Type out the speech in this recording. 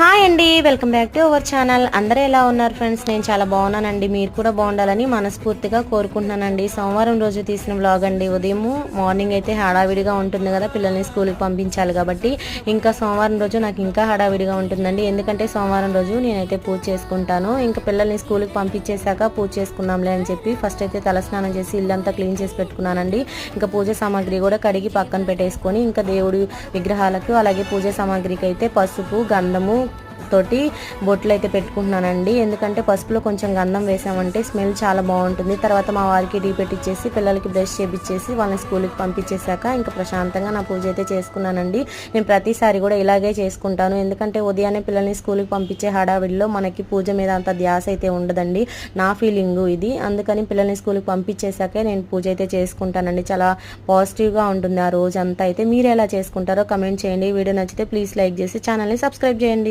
Hi అండి welcome back to our channel. అందరూ ఎలా ఉన్నారు ఫ్రెండ్స్? నేను చాలా బాగున్నానండి. మీరు కూడా బాగుండాలని మనస్ఫూర్తిగా కోరుకుంటున్నానండి. సోమవారం రోజు తీసిన వ్లాగ్ అండి. ఉదయం మార్నింగ్ అయితే హడావిడిగా ఉంటుంది కదా పిల్లల్ని స్కూల్కి పంపించాలి కాబట్టి. ఇంకా సోమవారం రోజు నాకు ఇంకా హడావిడిగా ఉంటుందండి. ఎందుకంటే సోమవారం రోజు నేనైతే పూజ చేసుకుంటాను. ఇంకా పిల్లల్ని స్కూల్కి పంపించేశాక పూజ చేసుకుందాంలే అని చెప్పి ఫస్ట్ అయితే తలస్నానం చేసి ఇల్లంతా క్లీన్ చేసి పెట్టుకున్నానండి. ఇంకా పూజ సామాగ్రి కూడా కడిగి పక్కన పెట్టేసుకొని ఇంకా దేవుడి విగ్రహాలకు అలాగే పూజ సామాగ్రికి అయితే పసుపు గంధము తోటి బొట్లు అయితే పెట్టుకుంటున్నానండి. ఎందుకంటే పసుపులో కొంచెం గంధం వేసామంటే స్మెల్ చాలా బాగుంటుంది. తర్వాత మా వారికి టీ పెట్టించేసి పిల్లలకి బ్రష్ చేపించేసి వాళ్ళని స్కూల్కి పంపించేశాక ఇంకా ప్రశాంతంగా నా పూజ అయితే చేసుకున్నానండి. నేను ప్రతిసారి కూడా ఇలాగే చేసుకుంటాను. ఎందుకంటే ఉదయాన్నే పిల్లల్ని స్కూల్కి పంపించే హడావిడిలో మనకి పూజ మీద అంత ధ్యాస అయితే ఉండదండి. నా ఫీలింగ్ ఇది. అందుకని పిల్లల్ని స్కూల్కి పంపించేశాకే నేను పూజ అయితే చేసుకుంటానండి. చాలా పాజిటివ్గా ఉంటుంది ఆ రోజు అంతా అయితే. మీరు ఎలా చేసుకుంటారో కమెంట్ చేయండి. వీడియో నచ్చితే ప్లీజ్ లైక్ చేసి ఛానల్ని సబ్స్క్రైబ్ చేయండి.